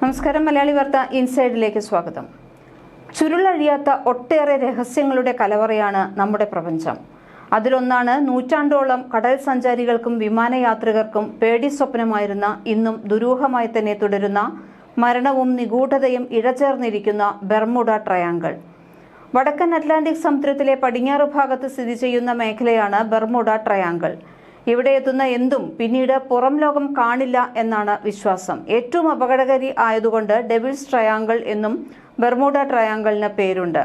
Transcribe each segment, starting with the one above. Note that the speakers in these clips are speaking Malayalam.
നമസ്കാരം മലയാളി വാർത്ത ഇൻസൈഡിലേക്ക് സ്വാഗതം. ചുരുളഴിയാത്ത ഒട്ടേറെ രഹസ്യങ്ങളുടെ കലവറയാണ് നമ്മുടെ പ്രപഞ്ചം. അതിലൊന്നാണ് നൂറ്റാണ്ടോളം കടൽ സഞ്ചാരികൾക്കും വിമാനയാത്രികർക്കും പേടി സ്വപ്നമായിരുന്ന ഇന്നും ദുരൂഹമായി തന്നെ തുടരുന്ന മരണവും നിഗൂഢതയും ഇഴചേർന്നിരിക്കുന്ന ബെർമുഡ ട്രയാങ്കിൾ. വടക്കൻ അറ്റ്ലാന്റിക് സമുദ്രത്തിലെ പടിഞ്ഞാറ് ഭാഗത്ത് സ്ഥിതി ചെയ്യുന്ന മേഖലയാണ് ബെർമുഡ ട്രയാങ്കിൾ. ഇവിടെ എത്തുന്ന എന്തും പിന്നീട് പുറം ലോകം കാണില്ല എന്നാണ് വിശ്വാസം. ഏറ്റവും അപകടകാരി ആയതുകൊണ്ട് ഡെവിൾസ് ട്രയാങ്കിൾ എന്നും ബെർമൂഡ ട്രയാങ്കിളിന് പേരുണ്ട്.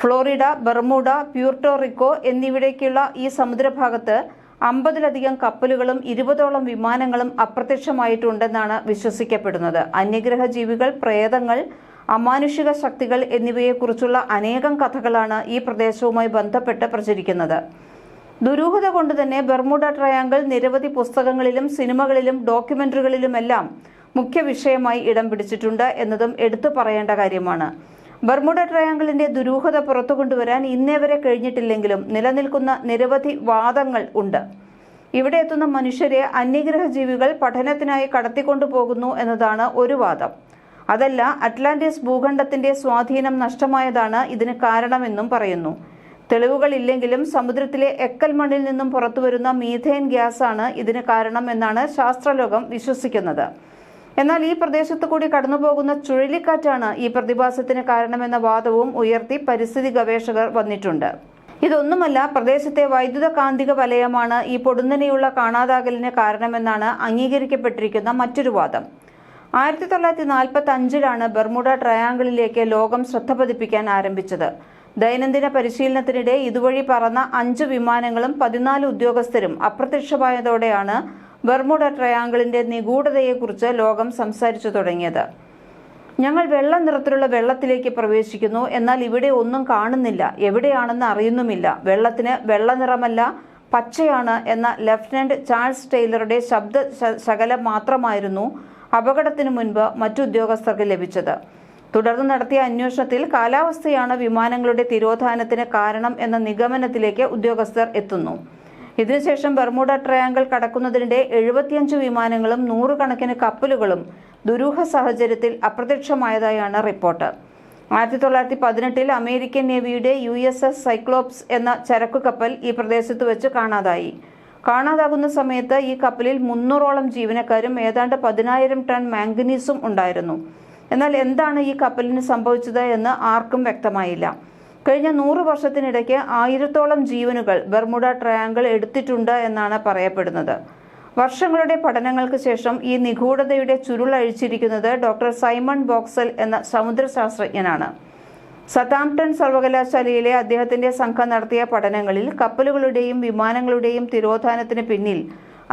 ഫ്ലോറിഡ ബെർമൂഡ പ്യൂർട്ടോറിക്കോ എന്നിവിടേക്കുള്ള ഈ സമുദ്രഭാഗത്ത് അമ്പതിലധികം കപ്പലുകളും ഇരുപതോളം വിമാനങ്ങളും അപ്രത്യക്ഷമായിട്ടുണ്ടെന്നാണ് വിശ്വസിക്കപ്പെടുന്നത്. അന്യഗ്രഹ ജീവികൾ പ്രേതങ്ങൾ അമാനുഷിക ശക്തികൾ എന്നിവയെക്കുറിച്ചുള്ള അനേകം കഥകളാണ് ഈ പ്രദേശവുമായി ബന്ധപ്പെട്ട് പ്രചരിക്കുന്നത്. ദുരൂഹത കൊണ്ട് തന്നെ ബെർമുഡ ട്രയാങ്കിൾ നിരവധി പുസ്തകങ്ങളിലും സിനിമകളിലും ഡോക്യുമെന്ററികളിലുമെല്ലാം മുഖ്യ വിഷയമായി ഇടം പിടിച്ചിട്ടുണ്ട് എന്നതും എടുത്തു പറയേണ്ട കാര്യമാണ്. ബർമുഡ ട്രയാങ്കിളിന്റെ ദുരൂഹത പുറത്തു കൊണ്ടുവരാൻ ഇന്നേ വരെ കഴിഞ്ഞിട്ടില്ലെങ്കിലും നിലനിൽക്കുന്ന നിരവധി വാദങ്ങൾ ഉണ്ട്. ഇവിടെ എത്തുന്ന മനുഷ്യരെ അന്യഗ്രഹ ജീവികൾ പഠനത്തിനായി കടത്തിക്കൊണ്ടുപോകുന്നു എന്നതാണ് ഒരു വാദം. അതല്ല അറ്റ്ലാന്റിസ് ഭൂഖണ്ഡത്തിന്റെ സ്വാധീനം നഷ്ടമായതാണ് ഇതിന് കാരണമെന്നും പറയുന്നു. തെളിവുകളില്ലെങ്കിലും സമുദ്രത്തിലെ എക്കൽ മണ്ണിൽ നിന്നും പുറത്തുവരുന്ന മീഥേൻ ഗ്യാസാണ് ഇതിന് കാരണം എന്നാണ് ശാസ്ത്രലോകം വിശ്വസിക്കുന്നത്. എന്നാൽ ഈ പ്രദേശത്തു കൂടി കടന്നുപോകുന്ന ചുഴലിക്കാറ്റാണ് ഈ പ്രതിഭാസത്തിന് കാരണമെന്ന വാദവും ഉയർത്തി പരിസ്ഥിതി ഗവേഷകർ വന്നിട്ടുണ്ട്. ഇതൊന്നുമല്ല പ്രദേശത്തെ വൈദ്യുത കാന്തിക വലയമാണ് ഈ പൊടുന്നനെയുള്ള കാണാതാകലിന് കാരണമെന്നാണ് അംഗീകരിക്കപ്പെട്ടിരിക്കുന്ന മറ്റൊരു വാദം. ആയിരത്തി തൊള്ളായിരത്തി നാൽപ്പത്തി അഞ്ചിലാണ് ബർമുഡ ട്രയാങ്കിളിലേക്ക് ലോകം ശ്രദ്ധ പതിപ്പിക്കാൻ ആരംഭിച്ചത്. ദൈനംദിന പരിശീലനത്തിനിടെ ഇതുവഴി പറന്ന അഞ്ച് വിമാനങ്ങളും പതിനാല് ഉദ്യോഗസ്ഥരും അപ്രത്യക്ഷമായതോടെയാണ് ബർമുഡ ട്രയാങ്കിളിന്റെ നിഗൂഢതയെക്കുറിച്ച് ലോകം സംസാരിച്ചു തുടങ്ങിയത്. ഞങ്ങൾ വെള്ള നിറത്തിലുള്ള വെള്ളത്തിലേക്ക് പ്രവേശിക്കുന്നു. എന്നാൽ ഇവിടെ ഒന്നും കാണുന്നില്ല. എവിടെയാണെന്ന് അറിയുന്നുമില്ല. വെള്ളത്തിന് വെള്ള നിറമല്ല പച്ചയാണ് എന്ന ലഫ്റ്റനന്റ് ചാൾസ് ടെയ്ലറുടെ ശബ്ദ ശകലം മാത്രമായിരുന്നു അപകടത്തിനു മുൻപ് മറ്റു ഉദ്യോഗസ്ഥർക്ക് ലഭിച്ചത്. തുടർന്ന് നടത്തിയ അന്വേഷണത്തിൽ കാലാവസ്ഥയാണ് വിമാനങ്ങളുടെ തിരോധാനത്തിന് കാരണം എന്ന നിഗമനത്തിലേക്ക് ഉദ്യോഗസ്ഥർ എത്തുന്നു. ഇതിനുശേഷം ബർമുഡ ട്രയാങ്കിൾ കടക്കുന്നതിനിടെ എഴുപത്തിയഞ്ച് വിമാനങ്ങളും നൂറുകണക്കിന് കപ്പലുകളും ദുരൂഹ സാഹചര്യത്തിൽ അപ്രത്യക്ഷമായതായാണ് റിപ്പോർട്ട്. ആയിരത്തി തൊള്ളായിരത്തി പതിനെട്ടിൽ അമേരിക്കൻ നേവിയുടെ യു എസ് എസ് സൈക്ലോപ്സ് എന്ന ചരക്കു കപ്പൽ ഈ പ്രദേശത്ത് വെച്ച് കാണാതായി. കാണാതാകുന്ന സമയത്ത് ഈ കപ്പലിൽ മുന്നൂറോളം ജീവനക്കാരും ഏതാണ്ട് പതിനായിരം ടൺ മാംഗനീസും ഉണ്ടായിരുന്നു. എന്നാൽ എന്താണ് ഈ കപ്പലിന് സംഭവിച്ചത് എന്ന് ആർക്കും വ്യക്തമായില്ല. കഴിഞ്ഞ നൂറ് വർഷത്തിനിടയ്ക്ക് ആയിരത്തോളം ജീവനുകൾ ബർമുഡ ട്രയാങ്കിൾ എടുത്തിട്ടുണ്ട് എന്നാണ് പറയപ്പെടുന്നത്. വർഷങ്ങളുടെ പഠനങ്ങൾക്ക് ശേഷം ഈ നിഗൂഢതയുടെ ചുരുൾ ചുരുളഴിച്ചിരിക്കുന്നത് ഡോക്ടർ സൈമൺ ബോക്സൽ എന്ന സമുദ്രശാസ്ത്രജ്ഞനാണ്. സതാംപ്ടൺ സർവകലാശാലയിലെ അദ്ദേഹത്തിന്റെ സംഘം നടത്തിയ പഠനങ്ങളിൽ കപ്പലുകളുടെയും വിമാനങ്ങളുടെയും തിരോധാനത്തിന് പിന്നിൽ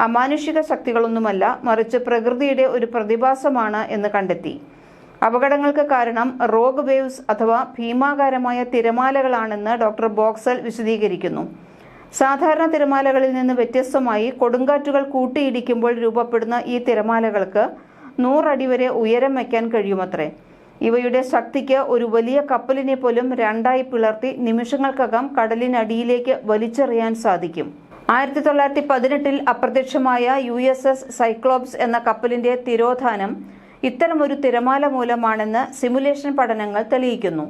അമാനുഷിക ശക്തികളൊന്നുമല്ല മറിച്ച് പ്രകൃതിയുടെ ഒരു പ്രതിഭാസമാണ് എന്ന് കണ്ടെത്തി. അപകടങ്ങൾക്ക് കാരണം റോഗ് വേവ്സ് അഥവാ ഭീമാകാരമായ തിരമാലകളാണെന്ന് ഡോക്ടർ ബോക്സൽ വിശദീകരിക്കുന്നു. സാധാരണ തിരമാലകളിൽ നിന്ന് വ്യത്യസ്തമായി കൊടുങ്കാറ്റുകൾ കൂട്ടിയിടിക്കുമ്പോൾ രൂപപ്പെടുന്ന ഈ തിരമാലകൾക്ക് നൂറടി വരെ ഉയരം വയ്ക്കാൻ കഴിയുമത്രേ. ഇവയുടെ ശക്തിക്ക് ഒരു വലിയ കപ്പലിനെ പോലും രണ്ടായി പിളർത്തി നിമിഷങ്ങൾക്കകം കടലിനടിയിലേക്ക് വലിച്ചെറിയാൻ സാധിക്കും. ആയിരത്തി തൊള്ളായിരത്തി പതിനെട്ടിൽ അപ്രത്യക്ഷമായ യു എസ് എസ് സൈക്ലോപ്സ് എന്ന കപ്പലിന്റെ തിരോധാനം ഇത്തരമൊരു തിരമാല മൂലമാണെന്ന് സിമുലേഷൻ പഠനങ്ങൾ തെളിയിക്കുന്നു.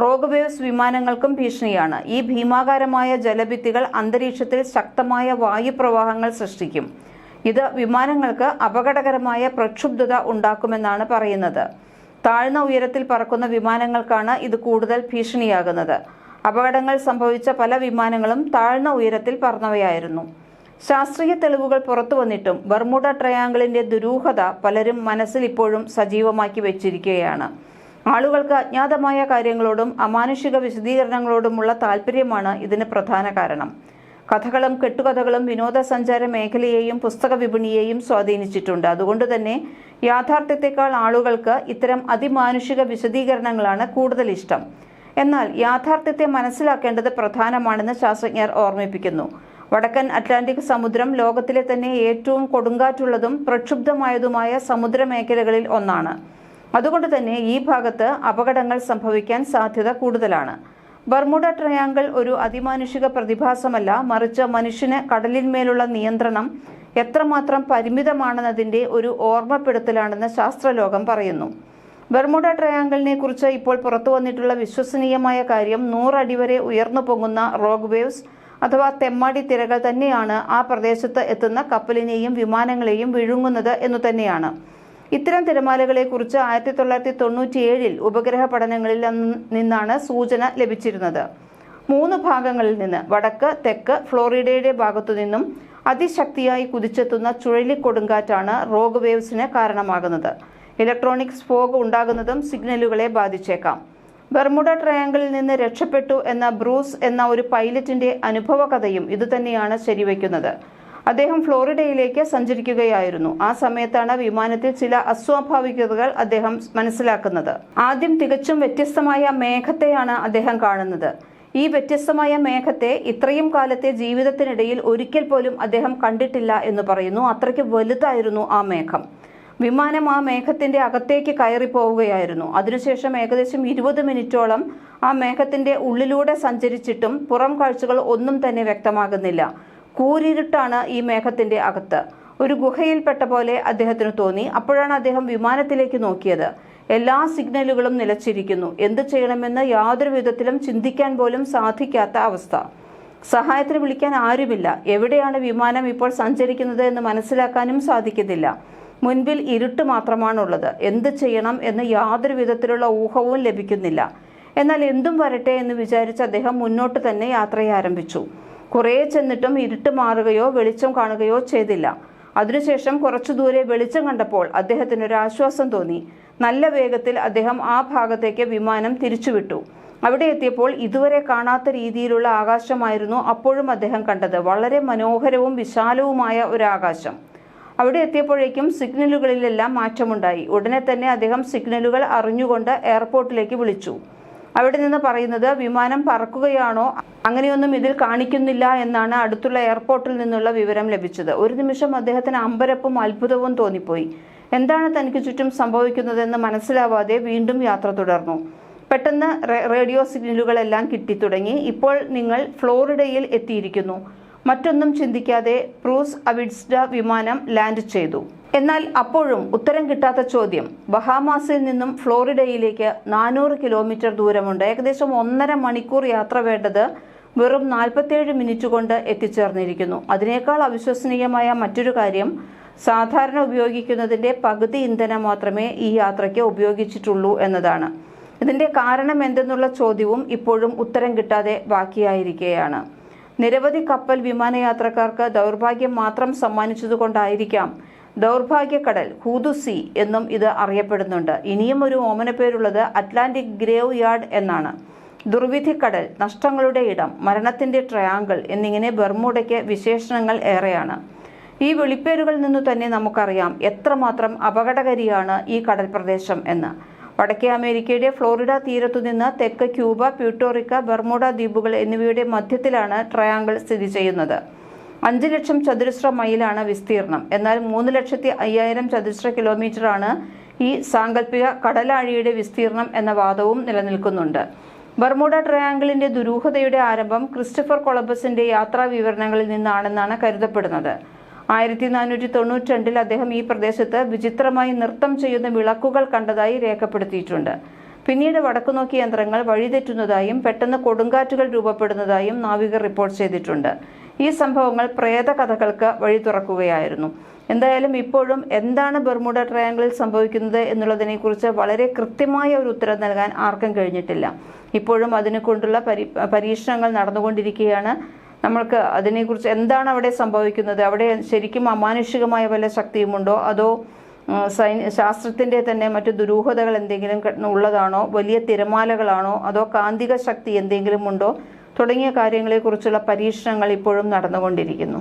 റോഗ് വേവ്സ് വിമാനങ്ങൾക്കും ഭീഷണിയാണ്. ഈ ഭീമാകാരമായ ജലഭിത്തികൾ അന്തരീക്ഷത്തിൽ ശക്തമായ വായുപ്രവാഹങ്ങൾ സൃഷ്ടിക്കും. ഇത് വിമാനങ്ങൾക്ക് അപകടകരമായ പ്രക്ഷുബ്ധത ഉണ്ടാക്കുമെന്നാണ് പറയുന്നത്. താഴ്ന്ന ഉയരത്തിൽ പറക്കുന്ന വിമാനങ്ങൾക്കാണ് ഇത് കൂടുതൽ ഭീഷണിയാകുന്നത്. അപകടങ്ങൾ സംഭവിച്ച പല വിമാനങ്ങളും താഴ്ന്ന ഉയരത്തിൽ പറന്നവയായിരുന്നു. ശാസ്ത്രീയ തെളിവുകൾ പുറത്തു വന്നിട്ടും ബർമുഡ ട്രയാങ്കിളിന്റെ ദുരൂഹത പലരും മനസ്സിൽ ഇപ്പോഴും സജീവമാക്കി വെച്ചിരിക്കുകയാണ്. ആളുകൾക്ക് അജ്ഞാതമായ കാര്യങ്ങളോടും അമാനുഷിക വിശദീകരണങ്ങളോടുമുള്ള താല്പര്യമാണ് ഇതിന് പ്രധാന കാരണം. കഥകളും കെട്ടുകഥകളും വിനോദസഞ്ചാര മേഖലയെയും പുസ്തക വിപണിയെയും സ്വാധീനിച്ചിട്ടുണ്ട്. അതുകൊണ്ട് തന്നെ യാഥാർത്ഥ്യത്തെക്കാൾ ആളുകൾക്ക് ഇത്തരം അതിമാനുഷിക വിശദീകരണങ്ങളാണ് കൂടുതൽ ഇഷ്ടം. എന്നാൽ യാഥാർത്ഥ്യത്തെ മനസ്സിലാക്കേണ്ടത് പ്രധാനമാണെന്ന് ശാസ്ത്രജ്ഞർ ഓർമ്മിപ്പിക്കുന്നു. വടക്കൻ അറ്റ്ലാന്റിക് സമുദ്രം ലോകത്തിലെ തന്നെ ഏറ്റവും കൊടുങ്കാറ്റുള്ളതും പ്രക്ഷുബ്ധമായതുമായ സമുദ്രമേഖലകളിൽ ഒന്നാണ്. അതുകൊണ്ട് തന്നെ ഈ ഭാഗത്ത് അപകടങ്ങൾ സംഭവിക്കാൻ സാധ്യത കൂടുതലാണ്. ബർമുഡ ട്രയാങ്കിൾ ഒരു അതിമാനുഷിക പ്രതിഭാസമല്ല. മറിച്ച് മനുഷ്യന് കടലിന്മേലുള്ള നിയന്ത്രണം എത്രമാത്രം പരിമിതമാണെന്നതിന്റെ ഒരു ഓർമ്മപ്പെടുത്തലാണെന്ന് ശാസ്ത്രലോകം പറയുന്നു. ബർമുഡ ട്രയാങ്കിളിനെ കുറിച്ച് ഇപ്പോൾ പുറത്തു വന്നിട്ടുള്ള വിശ്വസനീയമായ കാര്യം നൂറടി വരെ ഉയർന്നു പൊങ്ങുന്ന റോഗ് വേവ്സ് അഥവാ തെമ്മാടി തിരകൾ തന്നെയാണ് ആ പ്രദേശത്ത് എത്തുന്ന കപ്പലിനെയും വിമാനങ്ങളെയും വിഴുങ്ങുന്നത് എന്നു തന്നെയാണ്. ഇത്തരം തിരമാലകളെക്കുറിച്ച് ആയിരത്തി തൊള്ളായിരത്തി തൊണ്ണൂറ്റിയേഴിൽ ഉപഗ്രഹ പഠനങ്ങളിൽ നിന്നാണ് സൂചന ലഭിച്ചിരുന്നത്. മൂന്ന് ഭാഗങ്ങളിൽ നിന്ന് വടക്ക് തെക്ക് ഫ്ലോറിഡയുടെ ഭാഗത്തു നിന്നും അതിശക്തിയായി കുതിച്ചെത്തുന്ന ചുഴലിക്കൊടുങ്കാറ്റാണ് റോഗ് വേവ്സിന് കാരണമാകുന്നത്. ഇലക്ട്രോണിക് സ്ഫോഗ് ഉണ്ടാകുന്നതും സിഗ്നലുകളെ ബാധിച്ചേക്കാം. ബർമുഡ ട്രയാങ്കിളിൽ നിന്ന് രക്ഷപ്പെട്ടു എന്ന ബ്രൂസ് എന്ന ഒരു പൈലറ്റിന്റെ അനുഭവ കഥയും ഇതുതന്നെയാണ് ശരിവയ്ക്കുന്നത്. അദ്ദേഹം ഫ്ലോറിഡയിലേക്ക് സഞ്ചരിക്കുകയായിരുന്നു. ആ സമയത്താണ് വിമാനത്തിൽ ചില അസ്വാഭാവികതകൾ അദ്ദേഹം മനസ്സിലാക്കുന്നത്. ആദ്യം തികച്ചും വ്യത്യസ്തമായ മേഘത്തെയാണ് അദ്ദേഹം കാണുന്നത്. ഈ വ്യത്യസ്തമായ മേഘത്തെ ഇത്രയും കാലത്തെ ജീവിതത്തിനിടയിൽ ഒരിക്കൽ പോലും അദ്ദേഹം കണ്ടിട്ടില്ല എന്ന് പറയുന്നു. അത്രയ്ക്ക് വലുതായിരുന്നു ആ മേഘം. വിമാനം ആ മേഘത്തിന്റെ അകത്തേക്ക് കയറി പോവുകയായിരുന്നു. അതിനുശേഷം ഏകദേശം ഇരുപത് മിനിറ്റോളം ആ മേഘത്തിന്റെ ഉള്ളിലൂടെ സഞ്ചരിച്ചിട്ടും പുറം കാഴ്ചകൾ ഒന്നും തന്നെ വ്യക്തമാകുന്നില്ല. കൂരിരുട്ടാണ് ഈ മേഘത്തിന്റെ അകത്ത്. ഒരു ഗുഹയിൽപ്പെട്ട പോലെ അദ്ദേഹത്തിന് തോന്നി. അപ്പോഴാണ് അദ്ദേഹം വിമാനത്തിലേക്ക് നോക്കിയത്. എല്ലാ സിഗ്നലുകളും നിലച്ചിരിക്കുന്നു. എന്തു ചെയ്യണമെന്ന് യാതൊരു വിധത്തിലും ചിന്തിക്കാൻ പോലും സാധിക്കാത്ത അവസ്ഥ. സഹായത്തിന് വിളിക്കാൻ ആരുമില്ല. എവിടെയാണ് വിമാനം ഇപ്പോൾ സഞ്ചരിക്കുന്നത് എന്ന് മനസ്സിലാക്കാനും സാധിക്കുന്നില്ല. മുൻപിൽ ഇരുട്ട് മാത്രമാണുള്ളത്. എന്ത് ചെയ്യണം എന്ന് യാതൊരു വിധത്തിലുള്ള ഊഹവും ലഭിക്കുന്നില്ല. എന്നാൽ എന്തും വരട്ടെ എന്ന് വിചാരിച്ച് അദ്ദേഹം മുന്നോട്ട് തന്നെ യാത്രയാരംഭിച്ചു കുറേ ചെന്നിട്ടും ഇരുട്ട് മാറുകയോ വെളിച്ചം കാണുകയോ ചെയ്തില്ല. അതിനുശേഷം കുറച്ചു ദൂരെ വെളിച്ചം കണ്ടപ്പോൾ അദ്ദേഹത്തിന് ഒരു ആശ്വാസം തോന്നി. നല്ല വേഗത്തിൽ അദ്ദേഹം ആ ഭാഗത്തേക്ക് വിമാനം തിരിച്ചുവിട്ടു. അവിടെ എത്തിയപ്പോൾ ഇതുവരെ കാണാത്ത രീതിയിലുള്ള ആകാശമായിരുന്നു അപ്പോഴും അദ്ദേഹം കണ്ടത്. വളരെ മനോഹരവും വിശാലവുമായ ഒരു ആകാശം. അവിടെ എത്തിയപ്പോഴേക്കും സിഗ്നലുകളിലെല്ലാം മാറ്റമുണ്ടായി. ഉടനെ തന്നെ അദ്ദേഹം സിഗ്നലുകൾ അറിഞ്ഞുകൊണ്ട് എയർപോർട്ടിലേക്ക് വിളിച്ചു. അവിടെ നിന്ന് പറയുന്നത് വിമാനം പറക്കുകയാണോ? അങ്ങനെയൊന്നും ഇതിൽ കാണിക്കുന്നില്ല എന്നാണ് അടുത്തുള്ള എയർപോർട്ടിൽ നിന്നുള്ള വിവരം ലഭിച്ചത്. ഒരു നിമിഷം അദ്ദേഹത്തിന് അമ്പരപ്പും അത്ഭുതവും തോന്നിപ്പോയി. എന്താണ് തനിക്ക് ചുറ്റും സംഭവിക്കുന്നതെന്ന് മനസ്സിലാവാതെ വീണ്ടും യാത്ര തുടർന്നു. പെട്ടെന്ന് റേഡിയോ സിഗ്നലുകളെല്ലാം കിട്ടിത്തുടങ്ങി. ഇപ്പോൾ നിങ്ങൾ ഫ്ലോറിഡയിൽ എത്തിയിരിക്കുന്നു. മറ്റൊന്നും ചിന്തിക്കാതെ പ്രൂസ് അവിഡ്സ്ഡ വിമാനം ലാൻഡ് ചെയ്തു. എന്നാൽ അപ്പോഴും ഉത്തരം കിട്ടാത്ത ചോദ്യം. ബഹാമാസിൽ നിന്നും ഫ്ലോറിഡയിലേക്ക് നാനൂറ് കിലോമീറ്റർ ദൂരമുണ്ട്. ഏകദേശം ഒന്നര മണിക്കൂർ യാത്ര വേണ്ടത് വെറും നാൽപ്പത്തേഴ് മിനിറ്റ് കൊണ്ട് എത്തിച്ചേർന്നിരിക്കുന്നു. അതിനേക്കാൾ അവിശ്വസനീയമായ മറ്റൊരു കാര്യം സാധാരണ ഉപയോഗിക്കുന്നതിന്റെ പകുതി ഇന്ധനം മാത്രമേ ഈ യാത്രയ്ക്ക് ഉപയോഗിച്ചിട്ടുള്ളൂ എന്നതാണ്. ഇതിന്റെ കാരണം എന്തെന്നുള്ള ചോദ്യവും ഇപ്പോഴും ഉത്തരം കിട്ടാതെ ബാക്കിയായിരിക്കുകയാണ്. നിരവധി കപ്പൽ വിമാനയാത്രക്കാർക്ക് ദൗർഭാഗ്യം മാത്രം സമ്മാനിച്ചതുകൊണ്ടായിരിക്കാം. ദൗർഭാഗ്യക്കടൽ ഹൂദുസി എന്നും ഇത് അറിയപ്പെടുന്നുണ്ട്. ഇനിയും ഒരു ഓമനപ്പേരുള്ളത് അറ്റ്ലാന്റിക് ഗ്രേവ് യാർഡ് എന്നാണ്. ദുർവിധിക്കടൽ നഷ്ടങ്ങളുടെ ഇടം മരണത്തിന്റെ ട്രയാങ്കിൾ എന്നിങ്ങനെ ബർമുഡയ്ക്ക് വിശേഷണങ്ങൾ ഏറെയാണ്. ഈ വിളിപ്പേരുകളിൽ നിന്നു തന്നെ നമുക്കറിയാം എത്രമാത്രം അപകടകരിയാണ് ഈ കടൽ പ്രദേശം എന്ന്. വടക്കേ അമേരിക്കയുടെ ഫ്ലോറിഡ തീരത്തുനിന്ന് തെക്ക് ക്യൂബ പ്യൂട്ടോറിക്ക ബർമുഡ ദ്വീപുകൾ എന്നിവയുടെ മധ്യത്തിലാണ് ട്രയാങ്കിൾ സ്ഥിതി ചെയ്യുന്നത്. അഞ്ച് ലക്ഷം ചതുരശ്ര മൈലാണ് വിസ്തീർണം. എന്നാൽ മൂന്ന് ലക്ഷത്തി അയ്യായിരം ചതുരശ്ര കിലോമീറ്ററാണ് ഈ സാങ്കല്പിക കടലാഴിയുടെ വിസ്തീർണം എന്ന വാദവും നിലനിൽക്കുന്നുണ്ട്. ബർമുഡ ട്രയാങ്കിളിന്റെ ദുരൂഹതയുടെ ആരംഭം ക്രിസ്റ്റഫർ കൊളംബസിന്റെ യാത്രാ വിവരണങ്ങളിൽ നിന്നാണെന്നാണ് കരുതപ്പെടുന്നത്. ആയിരത്തി നാനൂറ്റി തൊണ്ണൂറ്റി രണ്ടിൽ അദ്ദേഹം ഈ പ്രദേശത്ത് വിചിത്രമായി നൃത്തം ചെയ്യുന്ന വിളക്കുകൾ കണ്ടതായി രേഖപ്പെടുത്തിയിട്ടുണ്ട്. പിന്നീട് വടക്കുനോക്കി യന്ത്രങ്ങൾ വഴിതെറ്റുന്നതായും പെട്ടെന്ന് കൊടുങ്കാറ്റുകൾ രൂപപ്പെടുന്നതായും നാവികർ റിപ്പോർട്ട് ചെയ്തിട്ടുണ്ട്. ഈ സംഭവങ്ങൾ പ്രേത കഥകൾക്ക് വഴി തുറക്കുകയായിരുന്നു. എന്തായാലും ഇപ്പോഴും എന്താണ് ബർമുഡ ട്രയാങ്കിളിൽ സംഭവിക്കുന്നത് എന്നുള്ളതിനെക്കുറിച്ച് വളരെ കൃത്യമായ ഒരു ഉത്തരം നൽകാൻ ആർക്കും കഴിഞ്ഞിട്ടില്ല. ഇപ്പോഴും അതിനെ കൊണ്ടുള്ള പരി പരീക്ഷണങ്ങൾ നടന്നുകൊണ്ടിരിക്കുകയാണ്. നമ്മൾക്ക് അതിനെക്കുറിച്ച് എന്താണ് അവിടെ സംഭവിക്കുന്നത്? അവിടെ ശരിക്കും അമാനുഷികമായ വല്ല ശക്തിയുമുണ്ടോ? അതോ സൈന്യ ശാസ്ത്രത്തിന്റെ തന്നെ മറ്റു ദുരൂഹതകൾ എന്തെങ്കിലും ഉള്ളതാണോ? വലിയ തിരമാലകളാണോ? അതോ കാന്തിക ശക്തി എന്തെങ്കിലും ഉണ്ടോ? തുടങ്ങിയ കാര്യങ്ങളെക്കുറിച്ചുള്ള പരീക്ഷണങ്ങൾ ഇപ്പോഴും നടന്നുകൊണ്ടിരിക്കുന്നു.